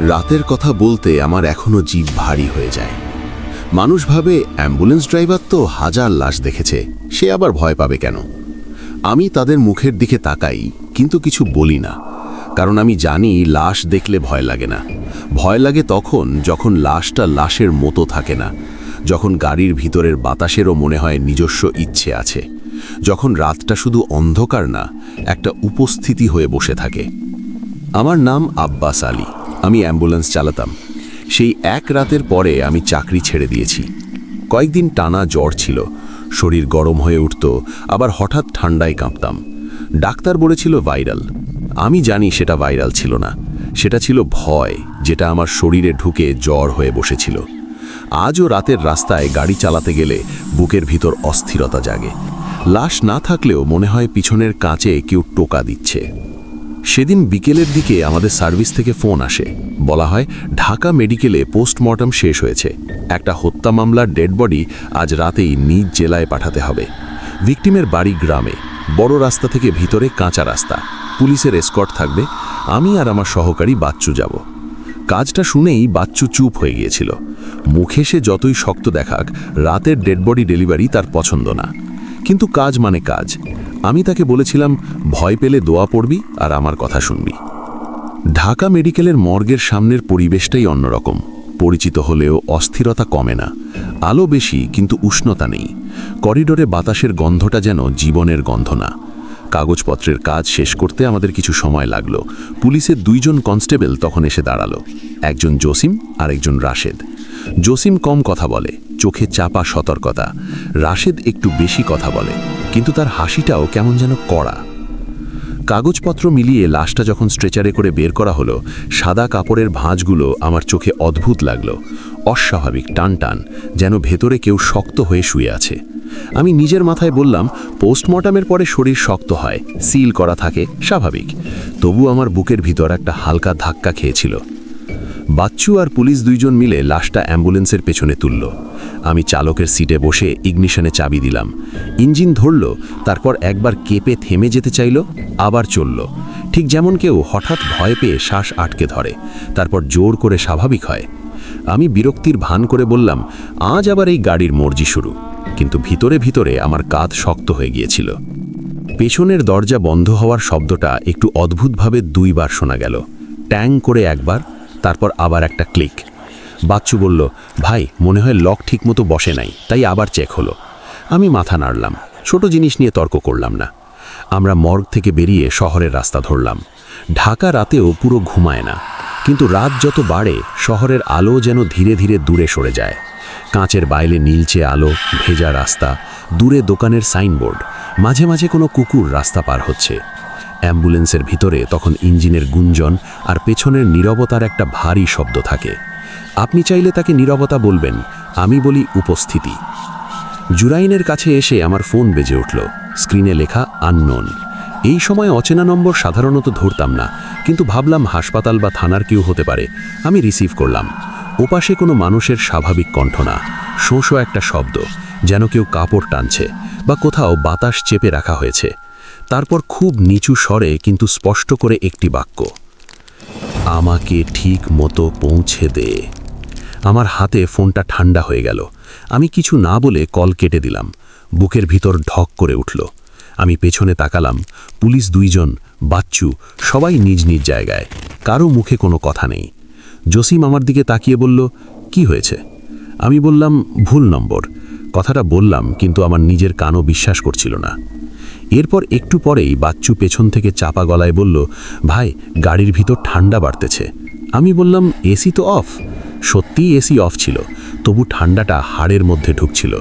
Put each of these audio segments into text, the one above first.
রাতের কথা বলতে আমার এখনও জীব ভারী হয়ে যায়। মানুষ ভাবে, অ্যাম্বুলেন্স ড্রাইভার তো হাজার লাশ দেখেছে, সে আবার ভয় পাবে কেন? আমি তাদের মুখের দিকে তাকাই, কিন্তু কিছু বলি না, কারণ আমি জানি লাশ দেখলে ভয় লাগে না। ভয় লাগে তখন যখন লাশটা লাশের মতো থাকে না, যখন গাড়ির ভিতরের বাতাসেরও মনে হয় নিজস্ব ইচ্ছে আছে, যখন রাতটা শুধু অন্ধকার না, একটা উপস্থিতি হয়ে বসে থাকে। আমার নাম আব্বাস আলী। আমি অ্যাম্বুলেন্স চালাতাম। সেই এক রাতের পরে আমি চাকরি ছেড়ে দিয়েছি। কয়েকদিন টানা জ্বর ছিল। শরীর গরম হয়ে উঠত, আবার হঠাৎ ঠান্ডায় কাঁপতাম। ডাক্তার বলেছিল ভাইরাল। আমি জানি সেটা ভাইরাল ছিল না। সেটা ছিল ভয়, যেটা আমার শরীরে ঢুকে জ্বর হয়ে বসেছিল। আজও রাতের রাস্তায় গাড়ি চালাতে গেলে বুকের ভিতর অস্থিরতা জাগে। লাশ না থাকলেও মনে হয় পিছনের কাঁচে কেউ টোকা দিচ্ছে। সেদিন বিকেলের দিকে আমাদের সার্ভিস থেকে ফোন আসে। বলা হয়, ঢাকা মেডিকেলে পোস্টমর্টম শেষ হয়েছে। একটা হত্যা মামলার ডেড বডি আজ রাতেই নিজ জেলায় পাঠাতে হবে। ভিকটিমের বাড়ি গ্রামে, বড় রাস্তা থেকে ভিতরে কাঁচা রাস্তা। পুলিশের এসকর্ট থাকবে, আমি আর আমার সহকারী বাচ্চু যাব। কাজটা শুনেই বাচ্চু চুপ হয়ে গিয়েছিল। মুখে সে যতই শক্ত দেখাক, রাতের ডেড বডি ডেলিভারি তার পছন্দ না। কিন্তু কাজ মানে কাজ। আমি তাকে বলেছিলাম, ভয় পেলে দোয়া পড়বি আর আমার কথা শুনবি। ঢাকা মেডিকেলের মর্গের সামনের পরিবেশটাই অন্যরকম। পরিচিত হলেও অস্থিরতা কমে না। আলো বেশি, কিন্তু উষ্ণতা নেই। করিডোরে বাতাসের গন্ধটা যেন জীবনের গন্ধ না। কাগজপত্রের কাজ শেষ করতে আমাদের কিছু সময় লাগল। পুলিশের দুইজন কনস্টেবল তখন এসে দাঁড়াল। একজন জসিম আর একজন রাশেদ। জসিম কম কথা বলে, চোখে চাপা সতর্কতা। রাশেদ একটু বেশি কথা বলে, কিন্তু তার হাসিটাও কেমন যেন কড়া। কাগজপত্র মিলিয়ে লাশটা যখন স্ট্রেচারে করে বের করা হলো, সাদা কাপড়ের ভাঁজগুলো আমার চোখে অদ্ভুত লাগল। অস্বাভাবিক টান টান যেন ভেতরে কেউ শক্ত হয়ে শুয়ে আছে। আমি নিজের মাথায় বললাম, পোস্টমর্টমের পরে শরীর শক্ত হয়, সিল করা থাকে, স্বাভাবিক। তবু আমার বুকের ভিতর একটা হালকা ধাক্কা খেয়েছিল। বাচ্চু আর পুলিশ দুইজন মিলে লাশটা অ্যাম্বুলেন্সের পেছনে তুলল। আমি চালকের সিটে বসে ইগনিশনে চাবি দিলাম। ইঞ্জিন ধরল, তারপর একবার কেঁপে থেমে যেতে চাইল, আবার চলল। ঠিক যেমন কেউ হঠাৎ ভয় পেয়ে শ্বাস আটকে ধরে, তারপর জোর করে স্বাভাবিক হয়। আমি বিরক্তির ভান করে বললাম, আজ আবার এই গাড়ির মর্জি শুরু। কিন্তু ভিতরে ভিতরে আমার কাঁধ শক্ত হয়ে গিয়েছিল। পেছনের দরজা বন্ধ হওয়ার শব্দটা একটু অদ্ভুতভাবে দুইবার শোনা গেল। ট্যাং করে একবার তারপর আবার একটা ক্লিক। বাচ্চু বলল, ভাই, মনে হয় লক ঠিকমতো বসে নাই, তাই আবার চেক হলো। আমি মাথা নাড়লাম, ছোট জিনিস নিয়ে তর্ক করলাম না। আমরা মর্গ থেকে বেরিয়ে শহরের রাস্তা ধরলাম। ঢাকা রাতেও পুরো ঘুমায় না, কিন্তু রাত যত বাড়ে, শহরের আলো যেন ধীরে ধীরে দূরে সরে যায়। কাঁচের বাইলে নীলচে আলো, ভেজা রাস্তা, দূরে দোকানের সাইনবোর্ড, মাঝে মাঝে কোনো কুকুর রাস্তা পার হচ্ছে। অ্যাম্বুলেন্সের ভিতরে তখন ইঞ্জিনের গুঞ্জন আর পেছনের নীরবতার একটা ভারী শব্দ থাকে। আপনি চাইলে তাকে নীরবতা বলবেন, আমি বলি উপস্থিতি। জুরাইনের কাছে এসে আমার ফোন বেজে উঠল। স্ক্রিনে লেখা, আননোন। এই সময় অচেনা নম্বর সাধারণত ধরতাম না, কিন্তু ভাবলাম হাসপাতাল বা থানার কেউ হতে পারে। আমি রিসিভ করলাম। ওপাশে কোনো মানুষের স্বাভাবিক কণ্ঠ না। শোঁশো একটা শব্দ, যেন কেউ কাপড় টানছে বা কোথাও বাতাস চেপে রাখা হয়েছে। তারপর খুব নিচু স্বরে কিন্তু স্পষ্ট করে একটি বাক্য, আমাকে ঠিক মতো পৌঁছে দে। আমার হাতে ফোনটা ঠান্ডা হয়ে গেল। আমি কিছু না বলে কল কেটে দিলাম। বুকের ভিতর ঢক করে উঠল। আমি পেছনে তাকালাম। পুলিশ দুইজন, বাচ্চু, সবাই নিজ নিজ জায়গায়। কারও মুখে কোনো কথা নেই। জসিম আমার দিকে তাকিয়ে বলল, কি হয়েছে? আমি বললাম, ভুল নম্বর। কথাটা বললাম, কিন্তু আমার নিজের কানও বিশ্বাস করছিল না। এরপর একটু পরেই বাচ্চু পেছন থেকে চাপা গলায় বলল, ভাই, গাড়ির ভিতর ঠান্ডা বাড়তেছে। আমি বললাম, এসি তো অফ। সত্যিই এসি অফ ছিল, তবু ঠান্ডাটা হাড়ের মধ্যে ঢুকছিল।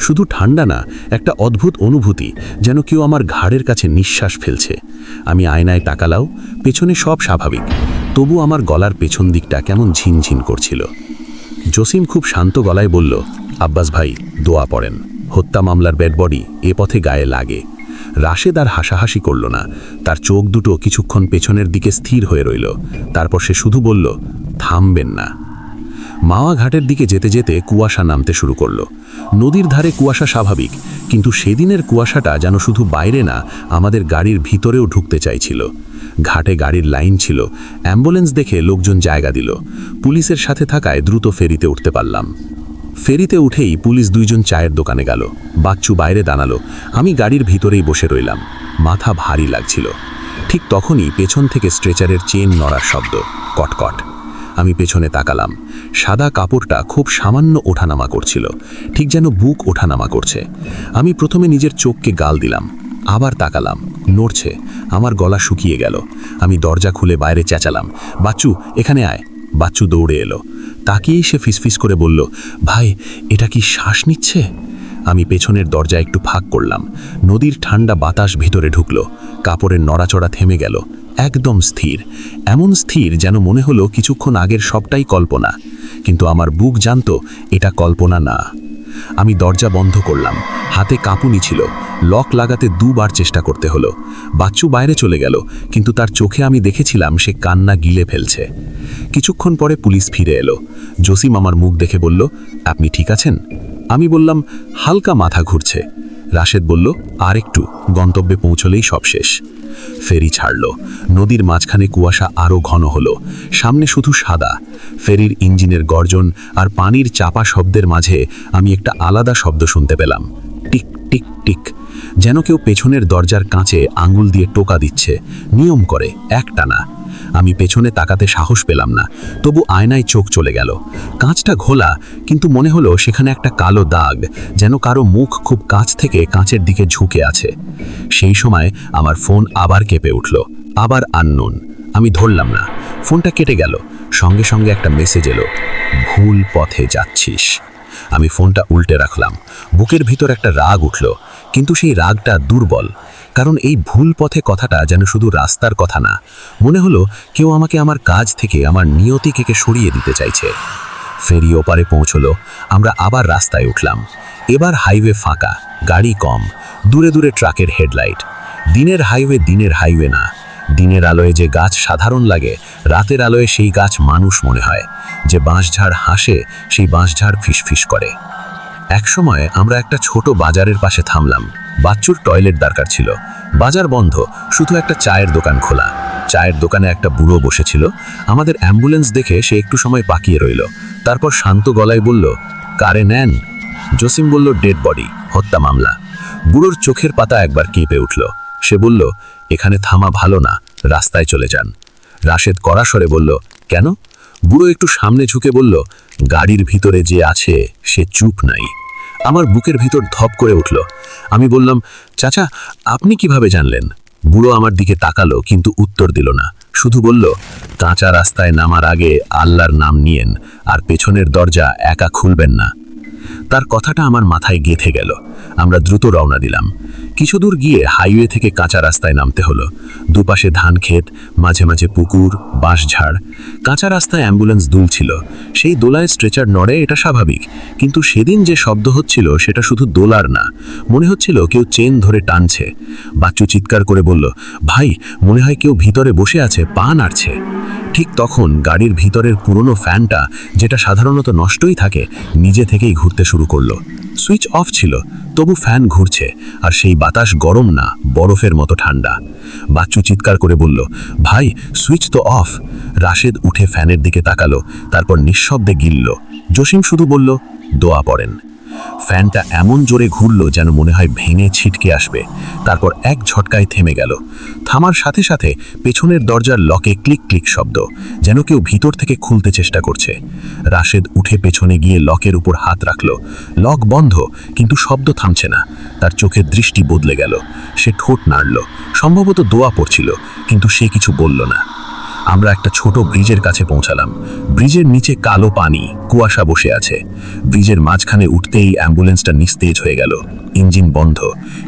শুধু ঠান্ডা না, একটা অদ্ভুত অনুভূতি, যেন কেউ আমার ঘাড়ের কাছে নিঃশ্বাস ফেলছে। আমি আয়নায় তাকালাও, পেছনে সব স্বাভাবিক, তবু আমার গলার পেছন দিকটা কেমন ঝিনঝিন করছিল। জসিম খুব শান্ত গলায় বলল, আব্বাস ভাই, দোয়া পড়েন। হত্যা মামলার বেড বডি এ পথে গায়ে লাগে। রাশেদ আর হাসাহাসি করল না। তার চোখ দুটো কিছুক্ষণ পেছনের দিকে স্থির হয়ে রইল। তারপর সে শুধু বলল, থামবেন না। মাওয়া ঘাটের দিকে যেতে যেতে কুয়াশা নামতে শুরু করল। নদীর ধারে কুয়াশা স্বাভাবিক, কিন্তু সেদিনের কুয়াশাটা যেন শুধু বাইরে না, আমাদের গাড়ির ভিতরেও ঢুকতে চাইছিল। ঘাটে গাড়ির লাইন ছিল, অ্যাম্বুলেন্স দেখে লোকজন জায়গা দিল। পুলিশের সাথে থাকায় দ্রুত ফেরিতে উঠতে পারলাম। ফেরিতে উঠেই পুলিশ দুইজন চায়ের দোকানে গেল। বাচ্চু বাইরে দাঁড়াল। আমি গাড়ির ভিতরেই বসে রইলাম। মাথা ভারী লাগছিল। ঠিক তখনই পেছন থেকে স্ট্রেচারের চেন নড়ার শব্দ, কটকট। আমি পেছনে তাকালাম। সাদা কাপড়টা খুব সামান্য ওঠানামা করছিল। ঠিক যেন বুক ওঠানামা করছে। আমি প্রথমে নিজের চোখকে গাল দিলাম। আবার তাকালাম। নড়ছে। আমার গলা শুকিয়ে গেল। আমি দরজা খুলে বাইরে চেঁচালাম। বাচ্চু, এখানে আয়। বাচ্চু দৌড়ে এলো। তাকিয়েই সে ফিসফিস করে বলল, ভাই, এটা কি শ্বাস নিচ্ছে? আমি পেছনের দরজা একটু ফাঁক করলাম। নদীর ঠান্ডা বাতাস ভিতরে ঢুকলো। কাপড়ের নড়াচড়া থেমে গেল। একদম স্থির। এমন স্থির যেন মনে হলো কিছুক্ষণ আগের সবটাই কল্পনা। কিন্তু আমার বুক জানত, এটা কল্পনা না। আমি দরজা বন্ধ করলাম। হাতে কাঁপুনি ছিল। লক লাগাতে দুবার চেষ্টা করতে হলো। বাচ্চু বাইরে চলে গেল, কিন্তু তার চোখে আমি দেখেছিলাম সে কান্না গিলে ফেলছে। কিছুক্ষণ পরে পুলিশ ফিরে এলো। জসিম আমার মুখ দেখে বলল, আপনি ঠিক আছেন? আমি বললাম, হালকা মাথা ঘুরছে। রাশেদ বলল আর একটু গন্তব্যে পৌঁছলেই সব শেষ। ফেরি ছাড়ল। নদীর মাঝখানে কুয়াশা আরও ঘন হলো। সামনে শুধু সাদা। ফেরির ইঞ্জিনের গর্জন আর পানির চাপা শব্দের মাঝে আমি একটা আলাদা শব্দ শুনতে পেলাম। টিক টিক টিক। যেন কেউ পেছনের দরজার কাঁচে আঙুল দিয়ে টোকা দিচ্ছে। নিয়ম করে, একটানা। আমি পেছনে তাকাতে সাহস পেলাম না, তবু আয়নায় চোখ চলে গেল। কাঁচটা ঘোলা, কিন্তু মনে হলো সেখানে একটা কালো দাগ, যেন কারও মুখ খুব কাছ থেকে কাঁচের দিকে ঝুঁকে আছে। সেই সময় আমার ফোন আবার কেঁপে উঠল, আবার আননুন। আমি ধরলাম না, ফোনটা কেটে গেল, সঙ্গে সঙ্গে একটা মেসেজ এলো, ভুল পথে যাচ্ছিস। আমি ফোনটা উল্টে রাখলাম, বুকের ভিতর একটা রাগ উঠল, কিন্তু সেই রাগটা দুর্বল। কারণ এই ভুল পথে কথাটা যেন শুধু রাস্তার কথা না। মনে হলো কেউ আমাকে আমার কাজ থেকে, আমার নিয়তি থেকে সরিয়ে দিতে চাইছে। ফেরি ওপারে পৌঁছলো, আমরা আবার রাস্তায় উঠলাম। এবার হাইওয়ে ফাঁকা, গাড়ি কম, দূরে দূরে ট্রাকের হেডলাইট। দিনের হাইওয়ে দিনের হাইওয়ে না। দিনের আলোয় যে গাছ সাধারণ লাগে, রাতের আলোয় সেই গাছ মানুষ মনে হয়। যে বাঁশঝাড় হাসে, সেই বাঁশঝাড় ফিসফিস করে। একসময় আমরা একটা ছোট বাজারের পাশে থামলাম। বাচ্চুর টয়লেট দরকার ছিল। বাজার বন্ধ, শুধু একটা চায়ের দোকান খোলা। চায়ের দোকানে একটা বুড়ো বসেছিল। আমাদের অ্যাম্বুলেন্স দেখে সে একটু সময় পাকিয়ে রইল। তারপর শান্ত গলায় বলল, কারে নেন? জসিম বলল, ডেড বডি, হত্যা মামলা। বুড়োর চোখের পাতা একবার কেঁপে উঠল। সে বলল, এখানে থামা ভালো না, রাস্তায় চলে যান। রাশেদ কড়াসরে বলল, কেন? বুড়ো একটু সামনে ঝুঁকে বলল, গাড়ির ভিতরে যে আছে, সে চুপ নাই। আমার বুকের ভিতর ধপ করে উঠল। আমি বললাম, চাচা, আপনি কীভাবে জানলেন? বুড়ো আমার দিকে তাকালো, কিন্তু উত্তর দিল না। শুধু বলল, কাঁচা রাস্তায় নামার আগে আল্লাহর নাম নিয়েন, আর পেছনের দরজা একা খুলবেন না। তার কথাটা আমার মাথায় গেঁথে গেল। আমরা দ্রুত রওনা দিলাম। কিছু দূর গিয়ে হাইওয়ে থেকে কাঁচা রাস্তায় নামতে হলো। দুপাশে ধান ক্ষেত, মাঝে মাঝে পুকুর, বাঁশঝাড়। কাঁচা রাস্তায় অ্যাম্বুলেন্স দুলছিল। সেই দোলায় স্ট্রেচার নড়ে এটা স্বাভাবিক। কিন্তু সেদিন যে শব্দ হচ্ছিল সেটা শুধু দোলার না। মনে হচ্ছিল কেউ চেন ধরে টানছে। বাচ্চু চিৎকার করে বলল, ভাই, মনে হয় কেউ ভিতরে বসে আছে, পা নাড়ছে। ঠিক তখন গাড়ির ভিতরের পুরনো ফ্যানটা, যেটা সাধারণত নষ্টই থাকে, নিজে থেকেই ঘুরতে শুরু করল। সুইচ অফ ছিল, তবু ফ্যান ঘুরছে, আর সেই বাতাস গরম না, বরফের মতো ঠান্ডা। বাচ্চু চিৎকার করে বলল, ভাই, সুইচ তো অফ। রাশেদ উঠে ফ্যানের দিকে তাকালো, তারপর নিঃশব্দে গিলল। জসিম শুধু বলল, দোয়া পড়েন। ফ্যানটা এমন জোরে ঘুরল যেন মনে হয় ভেঙে ছিটকে আসবে। তারপর এক ঝটকায় থেমে গেল। থামার সাথে সাথে পেছনের দরজার লকে ক্লিক ক্লিক শব্দ, যেন কেউ ভিতর থেকে খুলতে চেষ্টা করছে। রাশেদ উঠে পেছনে গিয়ে লকের উপর হাত রাখল। লক বন্ধ, কিন্তু শব্দ থামছে না। তার চোখের দৃষ্টি বদলে গেল। সে ঠোঁট নাড়ল। সম্ভবত দোয়া পড়ছিল, কিন্তু সে কিছু বলল না। আমরা একটা ছোট ব্রিজের কাছে পৌঁছালাম। ব্রিজের নিচে কালো পানি, কুয়াশা বসে আছে। ব্রিজের মাঝখানে উঠতেই অ্যাম্বুলেন্সটা নিস্তেজ হয়ে গেল। ইঞ্জিন বন্ধ,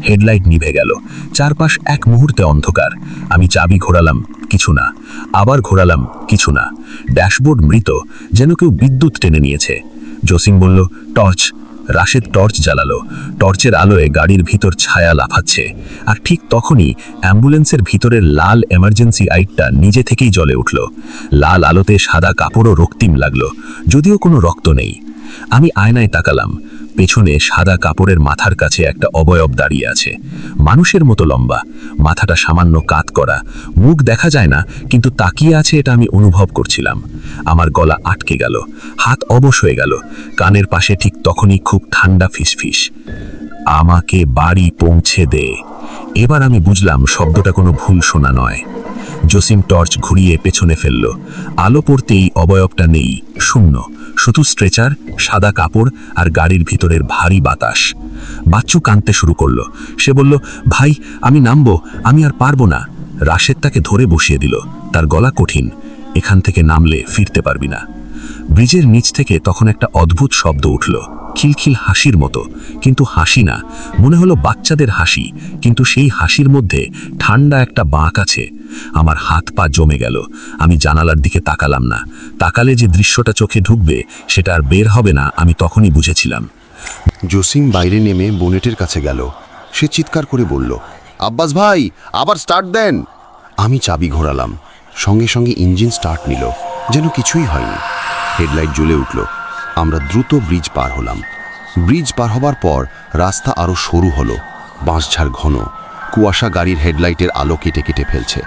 হেডলাইট নিভে গেল। চারপাশ এক মুহূর্তে অন্ধকার। আমি চাবি ঘোরালাম, কিছু না। আবার ঘোরালাম, কিছু না। ড্যাশবোর্ড মৃত, যেন কেউ বিদ্যুৎ টেনে নিয়েছে। জসিম বলল, টর্চ রাশেদ টর্চ জ্বালালো। টর্চের আলোয় গাড়ির ভিতর ছায়া লাফাচ্ছে। আর ঠিক তখনই অ্যাম্বুলেন্সের ভিতরের লাল এমার্জেন্সি আইটটা নিজে থেকেই জ্বলে উঠল। লাল আলোতে সাদা কাপড়ও রক্তিম লাগল। যদিও কোনো রক্ত নেই। আমি আয়নায় তাকালাম। পেছনে সাদা কাপড়ের মাথার কাছে একটা অবয়ব দাঁড়িয়ে আছে। মানুষের মতো লম্বা। মাথাটা সামান্য কাত করা। মুখ দেখা যায় না, কিন্তু তাকিয়ে আছে এটা আমি অনুভব করছিলাম। আমার গলা আটকে গেল। হাত অবশ হয়ে গেল। কানের পাশে ঠিক তখনই খুব ঠান্ডা ফিসফিস। আমাকে বাড়ি পৌঁছে দে। এবার আমি বুঝলাম শব্দটা কোনো ভুল শোনা নয়। জসিম টর্চ ঘুরিয়ে পেছনে ফেলল। আলো পড়তেই অবয়বটা নেই, শূন্য। শুধু স্ট্রেচার, সাদা কাপড় আর গাড়ির ভিতরের ভারী বাতাস। বাচ্চু কাঁদতে শুরু করল। সে বলল, ভাই, আমি নামবো, আমি আর পারব না। রাশেদ তাকে ধরে বসিয়ে দিল। তার গলা কঠিন। এখান থেকে নামলে ফিরতে পারবি না। ব্রিজের নিচ থেকে তখন একটা অদ্ভুত শব্দ উঠল। খিলখিল হাসির মতো, কিন্তু হাসি না। মনে হলো বাচ্চাদের হাসি, কিন্তু সেই হাসির মধ্যে ঠান্ডা একটা বাঁক আছে। আমার হাত পা জমে গেল। আমি জানালার দিকে তাকালাম না। তাকালে যে দৃশ্যটা চোখে ঢুকবে, সেটা আর বের হবে না, আমি তখনই বুঝেছিলাম। জসিম বাইরে নেমে বোনেটের কাছে গেল। সে চিৎকার করে বলল, আব্বাস ভাই, আবার স্টার্ট দেন! আমি চাবি ঘোরালাম। সঙ্গে সঙ্গে ইঞ্জিন স্টার্ট নিল, যেন কিছুই হয়নি। হেডলাইট জ্বলে উঠল। আমরা দ্রুত ব্রিজ পার হলাম। ব্রিজ পার হবার পর রাস্তা আরও সরু হলো, বাঁশঝাড় ঘন। কুয়াশা গাড়ির হেডলাইটের আলো কেটে কেটে ফেলছে।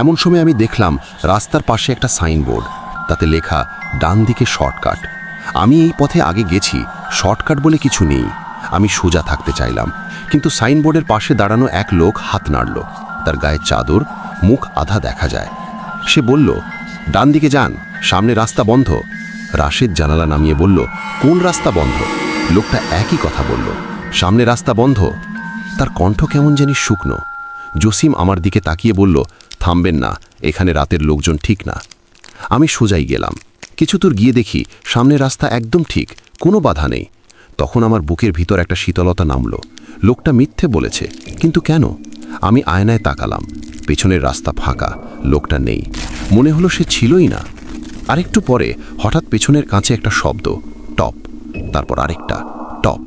এমন সময় আমি দেখলাম রাস্তার পাশে একটা সাইনবোর্ড, তাতে লেখা ডান দিকে শর্টকাট। আমি এই পথে আগে গেছি, শর্টকাট বলে কিছু নেই। আমি সোজা থাকতে চাইলাম, কিন্তু সাইনবোর্ডের পাশে দাঁড়ানো এক লোক হাত নাড়ল। তার গায়ে চাদর, মুখ আধা দেখা যায়। সে বলল ডান দিকে যান, সামনে রাস্তা বন্ধ। রাশেদ জানালা নামিয়ে বলল, কোন রাস্তা বন্ধ? লোকটা একই কথা বলল, সামনে রাস্তা বন্ধ। তার কণ্ঠ কেমন জানি শুকনো। জসিম আমার দিকে তাকিয়ে বলল, থামবেন না, এখানে রাতের লোকজন ঠিক না। আমি সোজাই গেলাম। কিছু দূর গিয়ে দেখি, সামনে রাস্তা একদম ঠিক, কোনো বাধা নেই। তখন আমার বুকের ভিতর একটা শীতলতা নামল। লোকটা মিথ্যে বলেছে, কিন্তু কেন? আমি আয়নায় তাকালাম। পেছনের রাস্তা ফাঁকা, লোকটা নেই। মনে হলো সে ছিলই না। আরেকটু পরে হঠাৎ পেছনের কাছে একটা শব্দ, টপ। তারপর আরেকটা, টপ।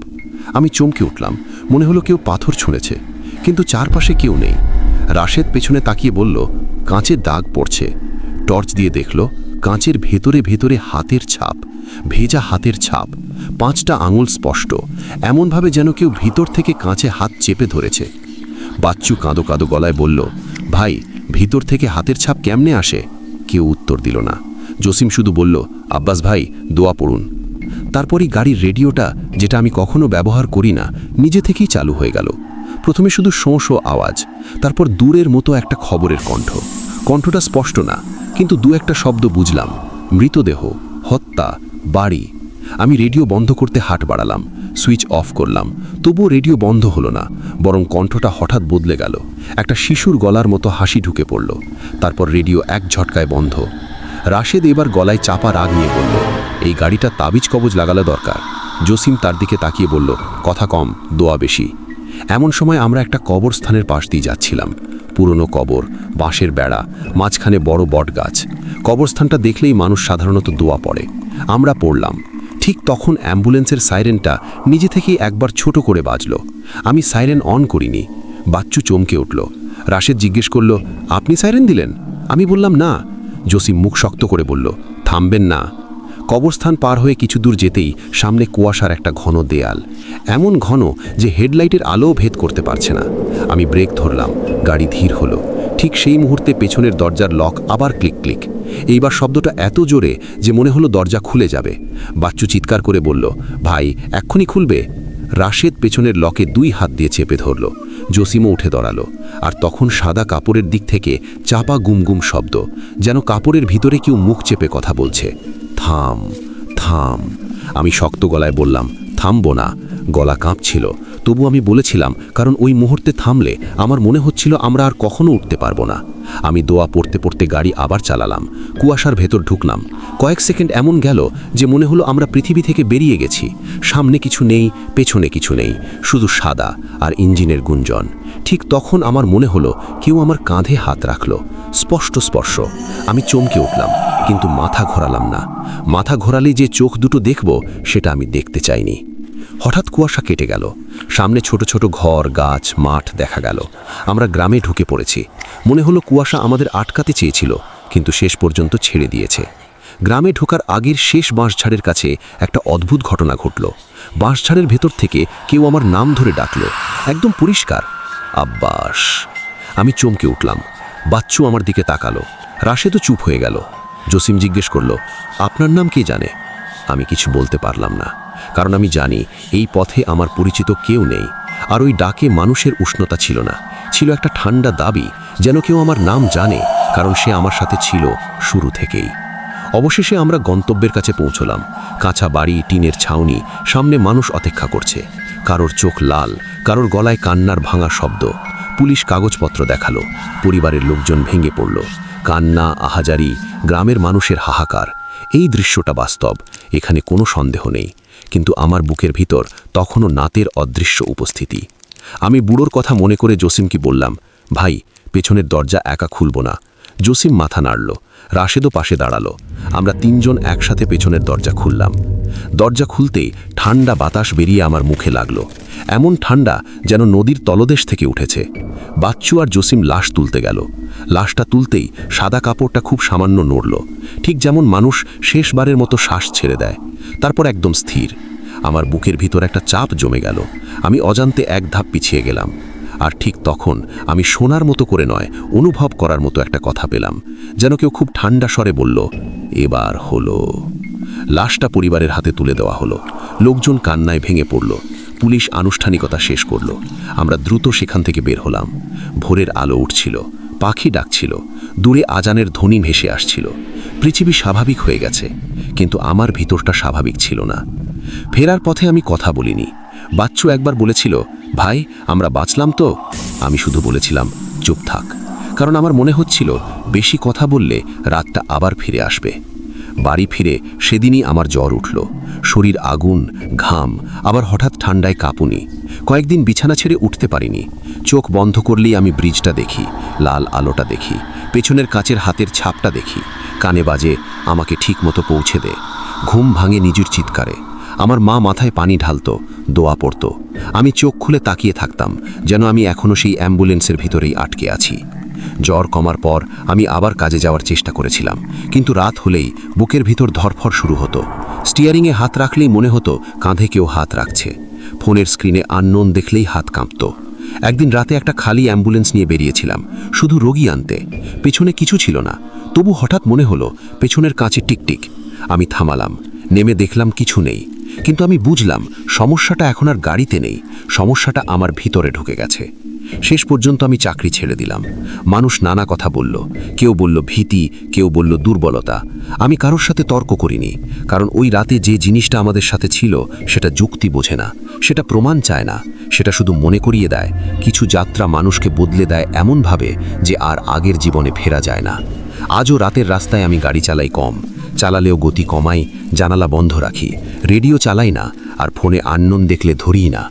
আমি চমকে উঠলাম। মনে হলো কেউ পাথর ছুঁড়েছে, কিন্তু চারপাশে কেউ নেই। রাশেদ পেছনে তাকিয়ে বলল, কাঁচের দাগ পড়ছে। টর্চ দিয়ে দেখল, কাঁচের ভেতরে ভেতরে হাতের ছাপ, ভেজা হাতের ছাপ। পাঁচটা আঙুল স্পষ্ট, এমনভাবে যেন কেউ ভিতর থেকে কাঁচে হাত চেপে ধরেছে। বাচ্চু কাঁদো কাঁদো গলায় বলল, ভাই, ভিতর থেকে হাতের ছাপ কেমনে আসে? কেউ উত্তর দিল না। জসিম শুধু বলল, আব্বাস ভাই, দোয়া পড়ুন। তারপরই গাড়ির রেডিওটা, যেটা আমি কখনো ব্যবহার করি না, নিজে থেকেই চালু হয়ে গেল। প্রথমে শুধু শোঁ শোঁ আওয়াজ, তারপর দূরের মতো একটা খবরের কণ্ঠ। কণ্ঠটা স্পষ্ট না, কিন্তু দু একটা শব্দ বুঝলাম। মৃতদেহ, হত্যা, বাড়ি। আমি রেডিও বন্ধ করতে হাট বাড়ালাম। সুইচ অফ করলাম। তবুও রেডিও বন্ধ হলো না, বরং কণ্ঠটা হঠাৎ বদলে গেল। একটা শিশুর গলার মতো হাসি ঢুকে পড়ল। তারপর রেডিও এক ঝটকায় বন্ধ। রাশেদ এবার গলায় চাপা রাগ নিয়ে বলল, এই গাড়িটা তাবিজ কবজ লাগালে দরকার। জসিম তার দিকে তাকিয়ে বলল, কথা কম, দোয়া বেশি। এমন সময় আমরা একটা কবরস্থানের পাশ দিয়ে যাচ্ছিলাম। পুরনো কবর, বাঁশের বেড়া, মাঝখানে বড় বট গাছ কবরস্থানটা দেখলেই মানুষ সাধারণত দোয়া পড়ে। আমরা পড়লাম। ঠিক তখন অ্যাম্বুলেন্সের সাইরেনটা নিজে থেকেই একবার ছোট করে বাজল। আমি সাইরেন অন করিনি। বাচ্চু চমকে উঠল। রাশেদ জিজ্ঞেস করল, আপনি সাইরেন দিলেন? আমি বললাম, না। জসিম মুখ শক্ত করে বলল, থামবেন না। কবরস্থান পার হয়ে কিছু দূর যেতেই সামনে কুয়াশার একটা ঘন দেয়াল। এমন ঘন যে হেডলাইটের আলোও ভেদ করতে পারছে না। আমি ব্রেক ধরলাম। গাড়ি ধীর হলো। ঠিক সেই মুহূর্তে পেছনের দরজার লক আবার ক্লিক ক্লিক। এইবার শব্দটা এত জোরে যে মনে হলো দরজা খুলে যাবে। বাচ্চু চিৎকার করে বলল, ভাই, এক্ষুনি খুলবে? রাশেদ পেছনের লকে দুই হাত দিয়ে চেপে ধরল। জসিমও উঠে দাঁড়াল। আর তখন সাদা কাপড়ের দিক থেকে চাপা গুমগুম শব্দ, যেন কাপড়ের ভিতরে কেউ মুখ চেপে কথা বলছে। থাম থাম। আমি শক্ত গলায় বললাম, থামবো না। গলা কাঁপছিল। তবু আমি বলেছিলাম, কারণ ওই মুহূর্তে থামলে আমার মনে হচ্ছিল আমরা আর কখনো উঠতে পারব না। আমি দোয়া পড়তে পড়তে গাড়ি আবার চালালাম। কুয়াশার ভেতর ঢুকলাম। কয়েক সেকেন্ড এমন গেল যে মনে হলো আমরা পৃথিবী থেকে বেরিয়ে গেছি। সামনে কিছু নেই, পেছনে কিছু নেই, শুধু সাদা আর ইঞ্জিনের গুঞ্জন। ঠিক তখন আমার মনে হলো কেউ আমার কাঁধে হাত রাখল। স্পষ্ট স্পর্শ। আমি চমকে উঠলাম, কিন্তু মাথা ঘোরালাম না। মাথা ঘোরালে যে চোখ দুটো দেখব, সেটা আমি দেখতে চাইনি। হঠাৎ কুয়াশা কেটে গেল। সামনে ছোট ছোট ঘর, গাছ, মাঠ দেখা গেল। আমরা গ্রামে ঢুকে পড়েছি। মনে হলো কুয়াশা আমাদের আটকাতে চেয়েছিল, কিন্তু শেষ পর্যন্ত ছেড়ে দিয়েছে। গ্রামে ঢোকার আগের শেষ বাঁশঝাড়ের কাছে একটা অদ্ভুত ঘটনা ঘটল। বাঁশঝাড়ের ভেতর থেকে কেউ আমার নাম ধরে ডাকলো। একদম পরিষ্কার। আব্বাস। আমি চমকে উঠলাম। বাচ্চু আমার দিকে তাকালো। রাশে তো চুপ হয়ে গেল। জসিম জিজ্ঞেস করল, আপনার নাম কে জানে? আমি কিছু বলতে পারলাম না। কারণ আমি জানি এই পথে আমার পরিচিত কেউ নেই। আর ওই ডাকে মানুষের উষ্ণতা ছিল না। ছিল একটা ঠান্ডা দাবি, যেন কেউ আমার নাম জানে, কারণ সে আমার সাথে ছিল শুরু থেকেই। অবশেষে আমরা গন্তব্যের কাছে পৌঁছলাম। কাঁচা বাড়ি, টিনের ছাউনি, সামনে মানুষ অপেক্ষা করছে। কারোর চোখ লাল, কারোর গলায় কান্নার ভাঙা শব্দ। পুলিশ কাগজপত্র দেখাল। পরিবারের লোকজন ভেঙে পড়ল। কান্না, আহাজারি, গ্রামের মানুষের হাহাকার। এই দৃশ্যটা বাস্তব। এখানে কোনো সন্দেহ নেই। কিন্তু আমার বুকের ভিতর তখনও নাতের অদৃশ্য উপস্থিতি। আমি বুড়োর কথা মনে করে জসিমকে বললাম, ভাই, পেছনের দরজা একা খুলব না। জসিম মাথা নাড়ল, রাশেদও পাশে দাঁড়াল। আমরা তিনজন একসাথে পেছনের দরজা খুললাম। দরজা খুলতেই ঠান্ডা বাতাস বেরিয়ে আমার মুখে লাগল। এমন ঠান্ডা যেন নদীর তলদেশ থেকে উঠেছে। বাচ্চু আর জসিম লাশ তুলতে গেল। লাশটা তুলতেই সাদা কাপড়টা খুব সামান্য নড়ল। ঠিক যেমন মানুষ শেষবারের মতো শ্বাস ছেড়ে দেয়। তারপর একদম স্থির। আমার বুকের ভিতর একটা চাপ জমে গেল। আমি অজান্তে এক ধাপ পিছিয়ে গেলাম। আর ঠিক তখন আমি শোনার মতো করে নয়, অনুভব করার মতো একটা কথা পেলাম, যেন কেউ খুব ঠান্ডা স্বরে বলল, এবার হলো। লাশটা পরিবারের হাতে তুলে দেওয়া হলো। লোকজন কান্নায় ভেঙে পড়ল। পুলিশ আনুষ্ঠানিকতা শেষ করল। আমরা দ্রুত সেখান থেকে বের হলাম। ভোরের আলো উঠছিল। পাখি ডাকছিল। দূরে আজানের ধ্বনি ভেসে আসছিল। পৃথিবী স্বাভাবিক হয়ে গেছে। কিন্তু আমার ভিতরটা স্বাভাবিক ছিল না। ফেরার পথে আমি কথা বলিনি। বাচ্চু একবার বলেছিল, ভাই, আমরা বাঁচলাম তো? আমি শুধু বলেছিলাম, চুপ থাক। কারণ আমার মনে হচ্ছিল, বেশি কথা বললে রাতটা আবার ফিরে আসবে। বাড়ি ফিরে সেদিনই আমার জ্বর উঠল। শরীর আগুন, ঘাম, আবার হঠাৎ ঠান্ডায় কাঁপুনি। কয়েকদিন বিছানা ছেড়ে উঠতে পারিনি। চোখ বন্ধ করলেই আমি ব্রিজটা দেখি, লাল আলোটা দেখি, পেছনের কাচের হাতের ছাপটা দেখি। কানে বাজে, আমাকে ঠিক মতো পৌঁছে দে। ঘুম ভাঙে নিজের চিৎকারে। আমার মা মাথায় পানি ঢালত, দোয়া পড়ত। আমি চোখ খুলে তাকিয়ে থাকতাম, যেন আমি এখনও সেই অ্যাম্বুলেন্সের ভিতরেই আটকে আছি। জ্বর কমার পর আমি আবার কাজে যাওয়ার চেষ্টা করেছিলাম, কিন্তু রাত হলেই বুকের ভিতর ধরফর শুরু হতো। স্টিয়ারিংয়ে হাত রাখলেই মনে হতো কাঁধে কেউ হাত রাখছে। ফোনের স্ক্রিনে আননোন দেখলেই হাত কাঁপত। একদিন রাতে একটা খালি অ্যাম্বুলেন্স নিয়ে বেরিয়েছিলাম, শুধু রোগী আনতে। পেছনে কিছু ছিল না, তবু হঠাৎ মনে হলো, পেছনের কাঁচে টিকটিক। আমি থামালাম, নেমে দেখলাম কিছু নেই। কিন্তু আমি বুঝলাম সমস্যাটা এখন আর গাড়িতে নেই, সমস্যাটা আমার ভিতরে ঢুকে গেছে। শেষ পর্যন্ত আমি চাকরি ছেড়ে দিলাম। মানুষ নানা কথা বলল, কেউ বলল ভীতি, কেউ বলল দুর্বলতা। আমি কারোর সাথে তর্ক করিনি, কারণ ওই রাতে যে জিনিসটা আমাদের সাথে ছিল সেটা যুক্তি বোঝে না, সেটা প্রমাণ চায় না, সেটা শুধু মনে করিয়ে দেয়। কিছু যাত্রা মানুষকে বদলে দেয় এমনভাবে যে আর আগের জীবনে ফেরা যায় না। আজও রাতের রাস্তায় আমি গাড়ি চালাই কম, চালালেও গতি কমাই, জানালা বন্ধ রাখি রেডিও চালাই না আর ফোনে আননোন দেখলে ধরিই না।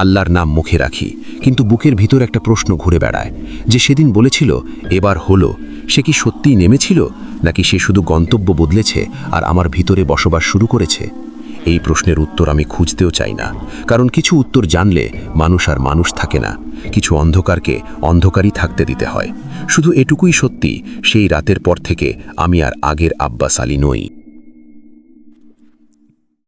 আল্লাহর নাম মুখে রাখি, কিন্তু বুকের ভিতর একটা প্রশ্ন ঘুরে বেড়ায়, যে সেদিন বলেছিল, এবার হলো, সে কি সত্যিই নেমেছিল, নাকি সে শুধু গন্তব্য বদলেছে আর আমার ভিতরে বসবাস শুরু করেছে? এই প্রশ্নের উত্তর আমি খুঁজতেও চাই না, কারণ কিছু উত্তর জানলে মানুষ আর মানুষ থাকে না, কিছু অন্ধকারকে অন্ধকারই থাকতে দিতে হয়। শুধু এটুকুই সত্যি, সেই রাতের পর থেকে আমি আর আগের আব্বাস আলী নই।